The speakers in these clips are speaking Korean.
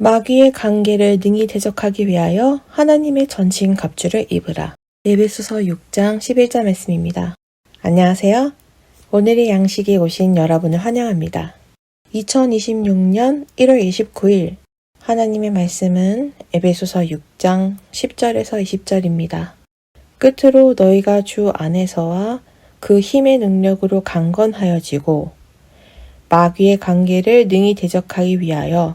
마귀의 관계를 능히 대적하기 위하여 하나님의 전신 갑주를 입으라. 에베소서 6장 11절 말씀입니다. 안녕하세요. 오늘의 양식에 오신 여러분을 환영합니다. 2026년 1월 29일 하나님의 말씀은 에베소서 6장 10절에서 20절입니다. 끝으로 너희가 주 안에서와 그 힘의 능력으로 강건하여지고 마귀의 관계를 능히 대적하기 위하여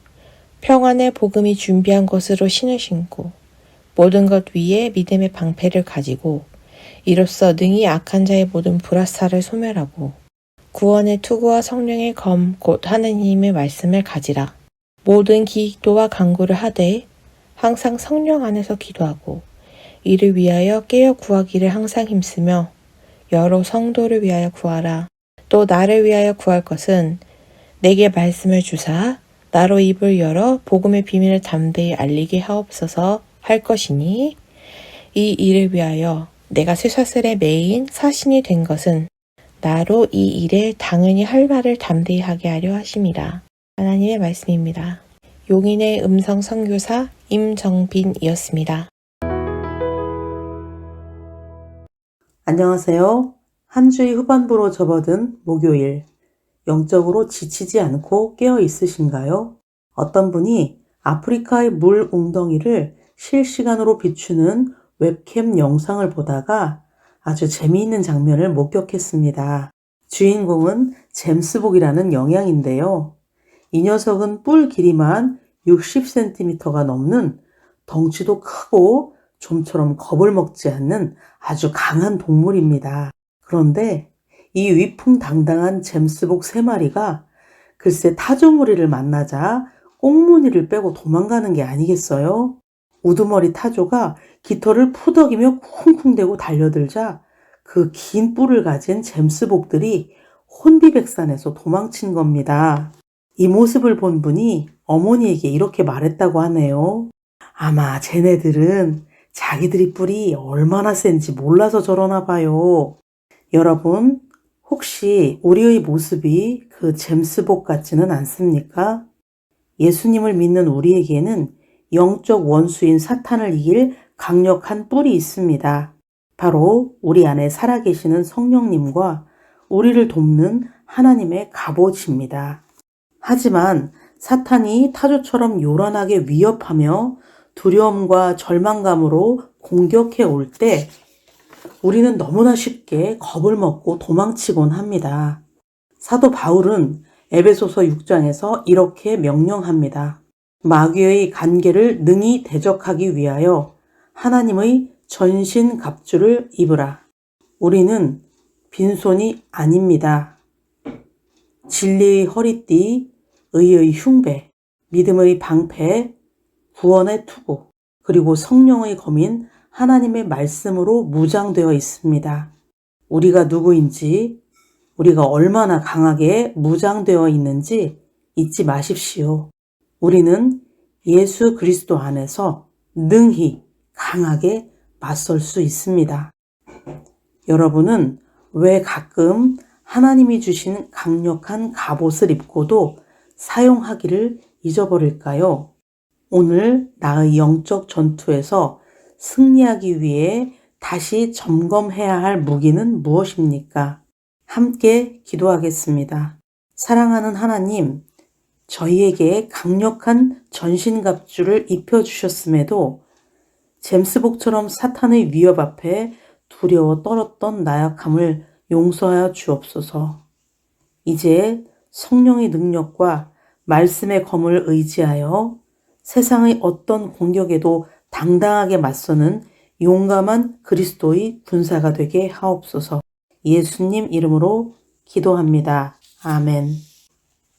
평안의 복음이 준비한 것으로 신을 신고 모든 것 위에 믿음의 방패를 가지고 이로써 능히 악한 자의 모든 불화사를 소멸하고 구원의 투구와 성령의 검 곧 하느님의 말씀을 가지라. 모든 기도와 간구를 하되 항상 성령 안에서 기도하고 이를 위하여 깨어 구하기를 항상 힘쓰며 여러 성도를 위하여 구하라. 또 나를 위하여 구할 것은 내게 말씀을 주사 나로 입을 열어 복음의 비밀을 담대히 알리게 하옵소서 할 것이니 이 일을 위하여 내가 쇠사슬의 메인 사신이 된 것은 나로 이 일에 당연히 할 말을 담대히 하게 하려 하심이라. 하나님의 말씀입니다. 용인의 음성 선교사 임정빈이었습니다. 안녕하세요. 한 주의 후반부로 접어든 목요일. 영적으로 지치지 않고 깨어 있으신가요? 어떤 분이 아프리카의 물 웅덩이를 실시간으로 비추는 웹캠 영상을 보다가 아주 재미있는 장면을 목격했습니다. 주인공은 잼스복이라는 영양인데요. 이 녀석은 뿔 길이만 60cm가 넘는 덩치도 크고 좀처럼 겁을 먹지 않는 아주 강한 동물입니다. 그런데 이 위풍당당한 잼스복 세 마리가 글쎄 타조무리를 만나자 꽁무니를 빼고 도망가는 게 아니겠어요? 우두머리 타조가 깃털을 푸덕이며 쿵쿵대고 달려들자 그 긴 뿔을 가진 잼스복들이 혼비백산에서 도망친 겁니다. 이 모습을 본 분이 어머니에게 이렇게 말했다고 하네요. 아마 쟤네들은 자기들이 뿔이 얼마나 센지 몰라서 저러나 봐요. 여러분, 혹시 우리의 모습이 그 잼스복 같지는 않습니까? 예수님을 믿는 우리에게는 영적 원수인 사탄을 이길 강력한 뿔이 있습니다. 바로 우리 안에 살아계시는 성령님과 우리를 돕는 하나님의 갑옷입니다. 하지만 사탄이 타조처럼 요란하게 위협하며 두려움과 절망감으로 공격해 올 때 우리는 너무나 쉽게 겁을 먹고 도망치곤 합니다. 사도 바울은 에베소서 6장에서 이렇게 명령합니다. 마귀의 관계를 능히 대적하기 위하여 하나님의 전신 갑주를 입으라. 우리는 빈손이 아닙니다. 진리의 허리띠, 의의 흉배, 믿음의 방패, 구원의 투구, 그리고 성령의 검인 하나님의 말씀으로 무장되어 있습니다. 우리가 누구인지, 우리가 얼마나 강하게 무장되어 있는지 잊지 마십시오. 우리는 예수 그리스도 안에서 능히 강하게 맞설 수 있습니다. 여러분은 왜 가끔 하나님이 주신 강력한 갑옷을 입고도 사용하기를 잊어버릴까요? 오늘 나의 영적 전투에서 승리하기 위해 다시 점검해야 할 무기는 무엇입니까? 함께 기도하겠습니다. 사랑하는 하나님, 저희에게 강력한 전신갑주를 입혀주셨음에도 잼스복처럼 사탄의 위협 앞에 두려워 떨었던 나약함을 용서하여 주옵소서. 이제 성령의 능력과 말씀의 검을 의지하여 세상의 어떤 공격에도 당당하게 맞서는 용감한 그리스도의 군사가 되게 하옵소서. 예수님 이름으로 기도합니다. 아멘.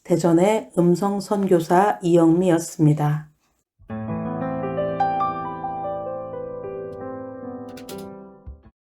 대전의 음성 선교사 이영미였습니다.